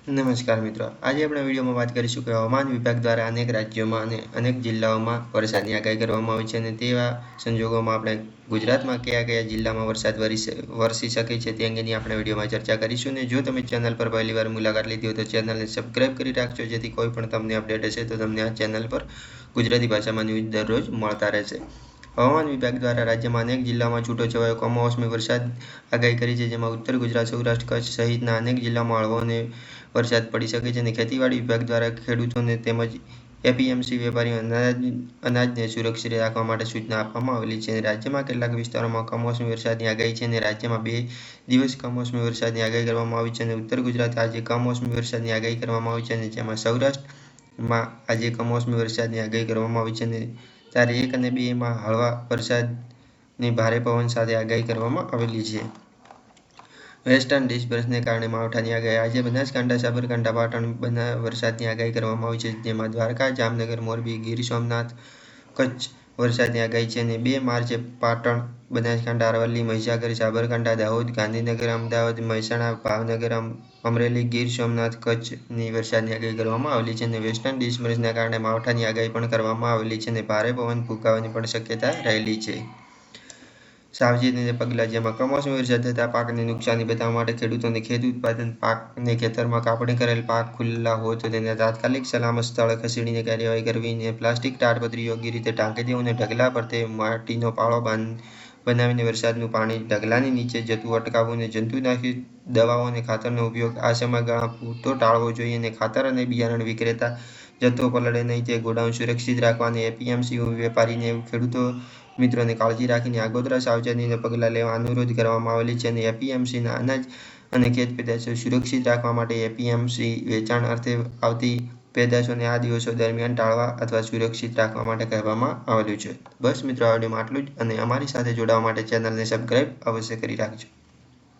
નમસ્કાર મિત્રો. આજે આપણે વિડીયોમાં વાત કરીશું કે હવામાન વિભાગ દ્વારા અનેક રાજ્યોમાં અને અનેક જિલ્લાઓમાં વરસાદની આગાહી કરવામાં આવી છે અને તેવા સંજોગોમાં આપણે ગુજરાતમાં કયા કયા જિલ્લામાં વરસાદ વરી વરસી શકે છે તે અંગેની આપણે વિડીયોમાં ચર્ચા કરીશું અને જો તમે ચેનલ પર પહેલીવાર મુલાકાત લીધી હોય તો ચેનલને સબસ્ક્રાઇબ કરી રાખજો, જેથી કોઈ પણ તમને અપડેટ હશે તો તમને આ ચેનલ પર ગુજરાતી ભાષામાં ન્યૂઝ દરરોજ મળતા રહેશે. હવામાન વિભાગ દ્વારા રાજ્યમાં અનેક જિલ્લામાં છૂટોછવાયો કમોસમી વરસાદ આગાહી કરી છે, જેમાં ઉત્તર ગુજરાત, સૌરાષ્ટ્ર, કચ્છ સહિતના અનેક જિલ્લામાં હળવો અને વરસાદ પડી શકે છે અને ખેતીવાડી વિભાગ દ્વારા ખેડૂતોને તેમજ એપીએમસી વેપારીઓ અનાજ, અનાજને સુરક્ષિત રાખવા માટે સૂચના આપવામાં આવેલી છે. રાજ્યમાં કેટલાક વિસ્તારોમાં કમોસમી વરસાદની આગાહી છે અને રાજ્યમાં બે દિવસ કમોસમી વરસાદની આગાહી કરવામાં આવી છે અને ઉત્તર ગુજરાત આજે કમોસમી વરસાદની આગાહી કરવામાં આવી છે અને જેમાં સૌરાષ્ટ્રમાં આજે કમોસમી વરસાદની આગાહી કરવામાં આવી છે અને ત્યારે એક અને બેમાં હળવા વરસાદની ભારે પવન સાથે આગાહી કરવામાં આવેલી છે. વેસ્ટર્ન ડિસ્પર્સને કારણે માવઠાની આગાહી. આજે બનાસકાંઠા, સાબરકાંઠા, પાટણ વરસાદની આગાહી કરવામાં આવી છે, જેમાં દ્વારકા, જામનગર, મોરબી, ગીર સોમનાથ, કચ્છ વરસાદની આગાહી છે અને બે માર્ચે પાટણ, બનાસકાંઠા, અરવલ્લી, મહીસાગર, સાબરકાંઠા, દાહોદ, ગાંધીનગર, અમદાવાદ, મહેસાણા, ભાવનગર અમરેલી, ગીર સોમનાથ, કચ્છની વરસાદની આગાહી કરવામાં આવેલી છે અને વેસ્ટર્ન ડિસ્ટર્બન્સના કારણે માવઠાની આગાહી પણ કરવામાં આવેલી છે અને ભારે પવન ફૂંકાવાની પણ શક્યતા રહેલી છે. સાવચેતીના પગલાં જેમાં કમોસમી વરસાદ થતાં પાકને નુકસાની બતાવવા માટે ખેડૂતોને ખેત ઉત્પાદન પાકને ખેતરમાં કાપણી કરેલ પાક ખુલ્લા હોય તો તેને તાત્કાલિક સલામત સ્થળે ખસેડીને કાર્યવાહી કરવી અને પ્લાસ્ટિક તાડપત્રી યોગ્ય રીતે ટાંકી દેવું અને ઢગલા પર તે માટીનો પાળો બાંધ બનાવીને વરસાદનું પાણી ઢગલાની નીચે જતું અટકાવવું અને જંતુનાશક દવાઓ અને ખાતરનો ઉપયોગ આ સમયગાળા પૂરતો ટાળવો જોઈએ અને ખાતર અને બિયારણ વિક્રેતા જથ્થો પલળે નહીં, તે ગોડાઉન સુરક્ષિત રાખવા એપીએમસી વેપારીને ખેડૂતો મિત્રોને કાળજી રાખીને આગોતરા સાવચેતીને પગલાં લેવા અનુરોધ કરવામાં આવેલી છે અને એપીએમસીના અનાજ અને ખેત પેદાશો સુરક્ષિત રાખવા માટે એપીએમસી વેચાણ અર્થે આવતી પેદાશોને આ દિવસો દરમિયાન ટાળવા અથવા સુરક્ષિત રાખવા માટે કહેવામાં આવેલું છે. બસ મિત્રો, આ વિડીયોમાં આટલું જ અને અમારી સાથે જોડાવા માટે ચેનલને સબસ્ક્રાઈબ અવશ્ય કરી રાખજો.